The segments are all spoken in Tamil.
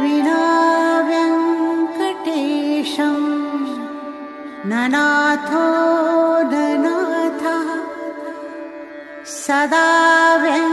विनाव्यं कटेशम् ननाथो न नाथ सदाव्यं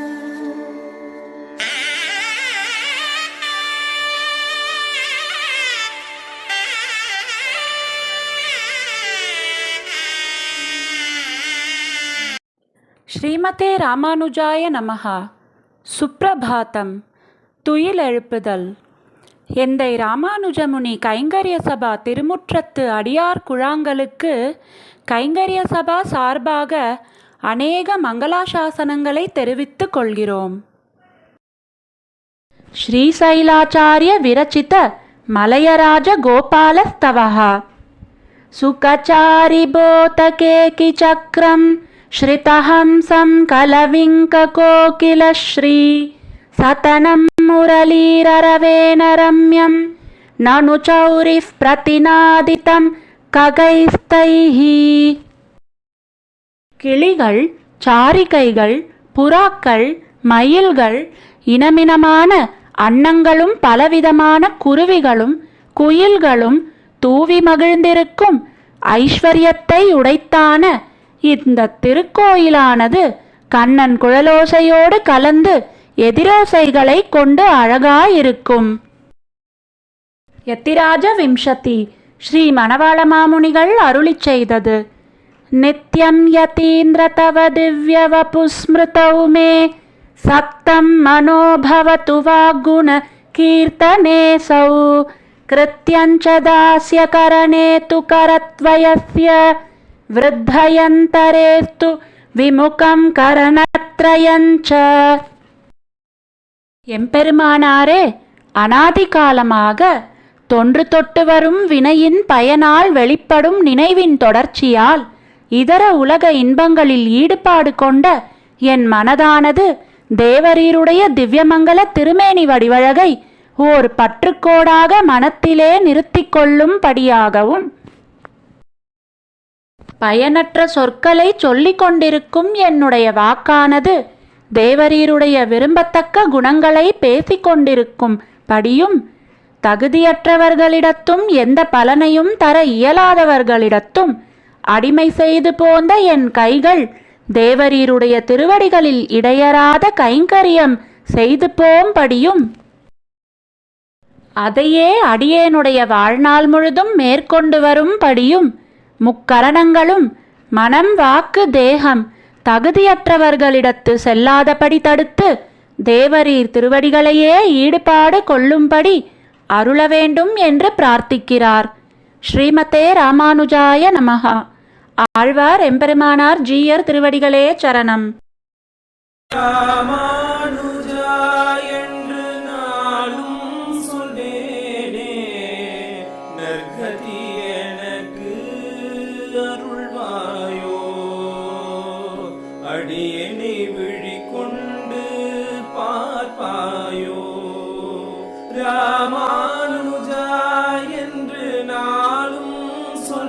ஸ்ரீமதே ராமானுஜாய நமகா சுப்ரபாத்தம். துயில் எழுப்புதல். எந்தை ராமானுஜமுனி கைங்கரிய சபா திருமுற்றத்து அடியார் குழாங்களுக்கு கைங்கரிய சபா சார்பாக அநேக மங்களாசாசனங்களை தெரிவித்துக் கொள்கிறோம். ஸ்ரீசைலாச்சாரிய விரச்சித மலையராஜ கோபாலஸ்தவகா சுகச்சாரி போதகேகி சக்கரம் श्रितहंसं कलविङ्ककोकिलश्री सतनं मुरलीररवेण रम्यं ननु चौरिः प्रतिनादितं ககைஸ்தைஹ கிளிகள் சாரிகைகள் புறாக்கள் மயில்கள் இனமினமான அன்னங்களும் பலவிதமான குருவிகளும் குயில்களும் தூவி மகிழ்ந்திருக்கும் ஐஸ்வர்யத்தை உடைத்தான இந்த திருக்கோயிலானது கண்ணன் குழலோசையோடு கலந்து எதிரோசைகளை கொண்டு அழகாயிருக்கும் யத்திராஜ விம்சதி ஸ்ரீ மணவாள மாமுனிகள் அருளிச் செய்தது நித்யம் யதீந்திர தவ திவ்ய வபுஸ்மிருதௌ மே சப்தம் மனோபவத்து வாக்குண கீர்த்தனேசௌ कृत्यञ्च दास्य करणे तु करत्वयस्य वृद्धयन्तरेस्तु விமுகம் கரணத்ரயஞ்ச எம்பெருமானாரே அனாதி காலமாக தொன்று தொட்டு வரும் வினையின் பயனால் வெளிப்படும் நினைவின் தொடர்ச்சியால் இதர உலக இன்பங்களில் ஈடுபாடு கொண்ட என் மனதானது தேவரீருடைய திவ்யமங்கல திருமேனி வடிவழகை ஓர் பற்றுக்கோடாக மனத்திலே நிறுத்திக் கொள்ளும்படியாகவும் பயனற்ற சொற்களை சொல்லிக் கொண்டிருக்கும் என்னுடைய வாக்கானது. தேவரீருடைய விரும்பத்தக்க குணங்களை பேசிக்கொண்டிருக்கும் படியும் தகுதியற்றவர்களிடத்தும் எந்த பலனையும் தர இயலாதவர்களிடத்தும் அடிமை செய்து போந்த என் கைகள் தேவரீருடைய திருவடிகளில் இடையறாத கைங்கரியம் செய்து போம்படியும் அதையே அடியேனுடைய வாழ்நாள் முழுதும் மேற்கொண்டு வரும்படியும் முக்கரணங்களும் மனம் வாக்கு தேகம் தகுதியற்றவர்களிடத்து செல்லாதபடி தடுத்து தேவரீர் திருவடிகளையே ஈடுபாடு கொள்ளும்படி அருள வேண்டும் என்று பிரார்த்திக்கிறார். ஸ்ரீமதே ராமானுஜாய நமகா ஆழ்வார் எம்பெருமானார் ஜீயர் திருவடிகளே சரணம்.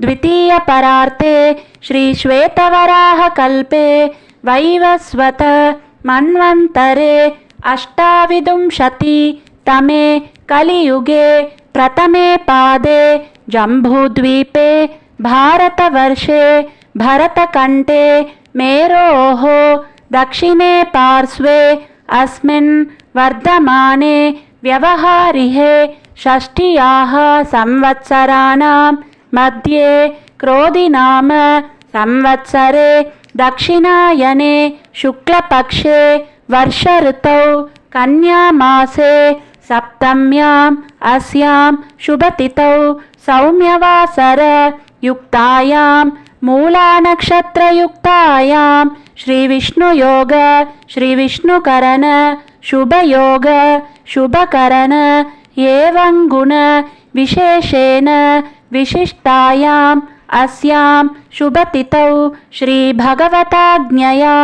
द्वितीयपरार्थे श्रीश्वेतवराहकल्पे वैवस्वत मन्वन्तरे अष्टाविंशति तमे कलियुगे प्रथमे पादे जम्बूद्वीपे भारतवर्षे भरतकण्ठे मेरोः दक्षिणे पार्श्वे अस्मिन् वर्धमाने व्यवहारिहे षष्ठ्याः संवत्सराणां मध्ये क्रोधिनाम संवत्सरे दक्षिणायने शुक्लपक्षे वर्षऋतौ कन्यामासे सप्तम्याम् अस्यां शुभतिथौ सौम्यवासर युक्तायां मूलानक्षत्रयुक्तायां श्रीविष्णुयोग श्रीविष्णुकरण शुभयोग शुभकरण एवं गुण विशेषेण विशिष्टायाम् अस्यां शुभतिथौ श्रीभगवताज्ञया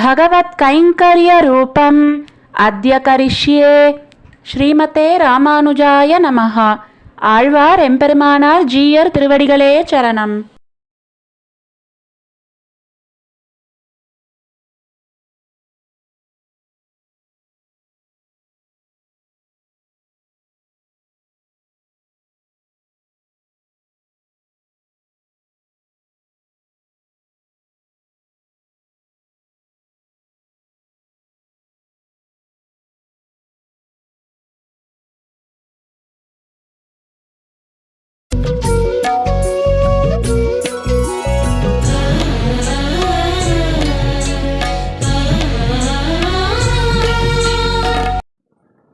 भगवत्कैङ्कर्यरूपम् अद्य करिष्ये ஸ்ரீமதே ராமானுஜாய நமஹ ஆழ்வார் எம்பெருமானார் ஜீயர் திருவடிகளே சரணம்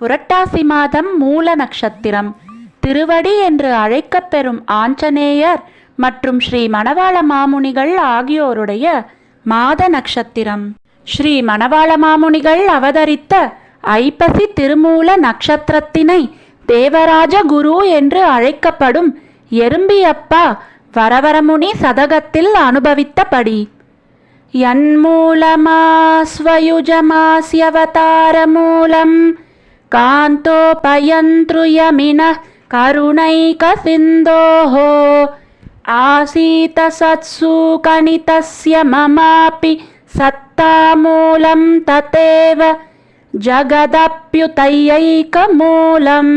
புரட்டாசி மாதம் மூல நட்சத்திரம். திருவடி என்று அழைக்கப்பெறும் ஆஞ்சநேயர் மற்றும் ஸ்ரீ மணவாள மாமுனிகள் ஆகியோருடைய மாத நட்சத்திரம். ஸ்ரீ மணவாள மாமுனிகள் அவதரித்த ஐப்பசி திருமூல நட்சத்திரத்தினை தேவராஜ குரு என்று அழைக்கப்படும் எறும்பியப்பா வரவரமுனி சதகத்தில் அனுபவித்தபடி. யன்மூலமாஸ்வயுஜமாஸ்யவதாரமூலம் மூலம் कान्तोपयन्तृयमिनः करुणैकसिन्धोः आसीत सत्सूकनितस्य ममापि सत्तामूलं तथैव ஜகதப்யுதையைக்கமூலம்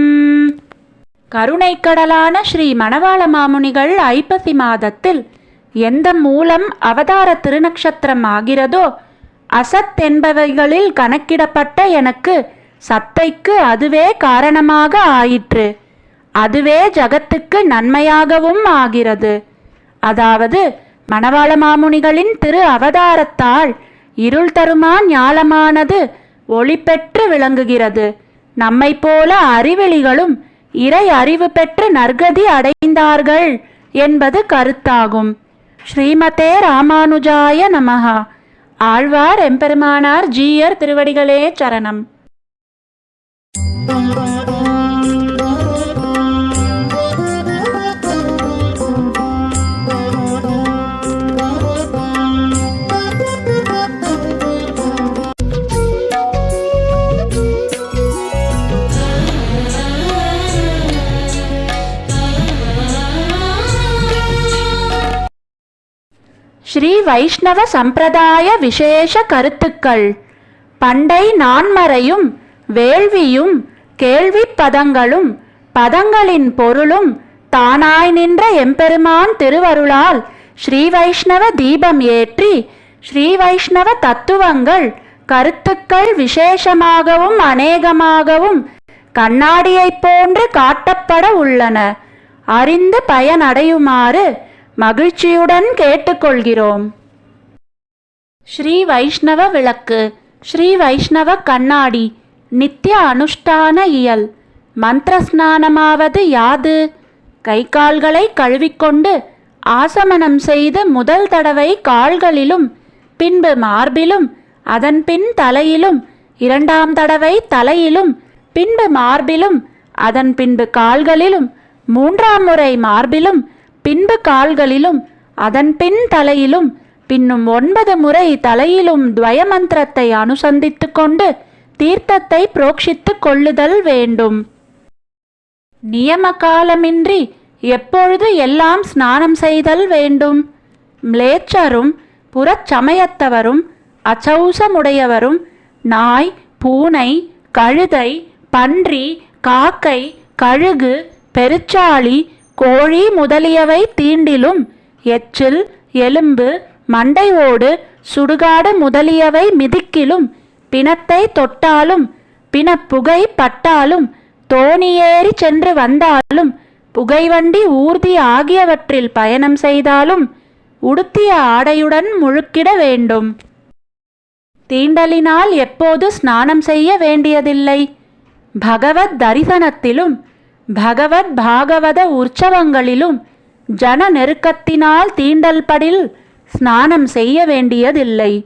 கருணைக்கடலான ஸ்ரீ மணவாள மாமுனிகள் ஐப்பசி மாதத்தில் எந்த மூலம் அவதார திருநக்ஷத்திரம் ஆகிறதோ அசத் என்பவைகளில் கணக்கிடப்பட்ட எனக்கு சத்தைக்கு அதுவே காரணமாக ஆயிற்று. அதுவே ஜகத்துக்கு நன்மையாகவும் ஆகிறது. அதாவது மணவாள மாமுனிகளின் திரு அவதாரத்தால் இருள் தருமா ஞாலமானது ஒளி பெற்று விளங்குகிறது. நம்மை போல அறிவெளிகளும் இறை அறிவு பெற்று நற்கதி அடைந்தார்கள் என்பது கருத்தாகும். ஸ்ரீமதே ராமானுஜாய நமஹா. ஆழ்வார் எம்பெருமானார் ஜீயர் திருவடிகளே சரணம். ஸ்ரீ வைஷ்ணவ சம்பிரதாய விசேஷ கருத்துக்கள். பண்டை நான்மறையும் வேள்வியும் கேள்விப் பதங்களும் பதங்களின் பொருளும் தானாய் நின்ற எம்பெருமான் திருவருளால் ஸ்ரீ வைஷ்ணவ தீபம் ஏற்றி ஸ்ரீ வைஷ்ணவ தத்துவங்கள் கருத்துக்கள் விசேஷமாகவும் அநேகமாகவும் கண்ணாடியைப் போன்று காட்டப்பட உள்ளன. அறிந்து பயனடையுமாறு மகிழ்ச்சியுடன் கேட்டுக்கொள்கிறோம். ஸ்ரீ வைஷ்ணவ விளக்கு ஸ்ரீ வைஷ்ணவ கண்ணாடி நித்திய அனுஷ்டான இயல். மந்திர ஸ்நானமாவது யாது? கை கால்களை கழுவிக்கொண்டு ஆசமனம் செய்து முதல் தடவை கால்களிலும் பின்பு மார்பிலும் அதன் பின் தலையிலும் இரண்டாம் தடவை தலையிலும் பின்பு மார்பிலும் அதன் பின்பு கால்களிலும் மூன்றாம் முறை மார்பிலும் பின்பு கால்களிலும் அதன் பின் தலையிலும் பின்னும் ஒன்பது முறை தலையிலும் துவயமந்திரத்தை அனுசந்தித்து கொண்டு தீர்த்தத்தை புரோக்ஷித்து கொள்ளுதல் வேண்டும். நியம காலமின்றி எப்பொழுது எல்லாம் ஸ்நானம் செய்தல் வேண்டும்? மிளேச்சரும் புறச்சமயத்தவரும் அச்சௌசமுடையவரும் நாய் பூனை கழுதை பன்றி காக்கை கழுகு பெருச்சாளி கோழி முதலியவை தீண்டிலும் எச்சில் எலும்பு மண்டை ஓடு சுடுகாடு முதலியவை மிதிக்கிலும் பிணத்தை தொட்டாலும் பிணப்புகை பட்டாலும் தோணியேறி சென்று வந்தாலும் புகைவண்டி ஊர்தி ஆகியவற்றில் பயணம் செய்தாலும் உடுத்திய ஆடையுடன் முழுக்கிட வேண்டும். தீண்டலினால் எப்போது ஸ்நானம் செய்ய வேண்டியதில்லை? பகவத் தரிசனத்திலும் பகவத் பாகவத உற்சவங்களிலும் ஜன நெருக்கத்தினால் தீண்டல்படில் ஸ்நானம் செய்ய வேண்டியதில்லை.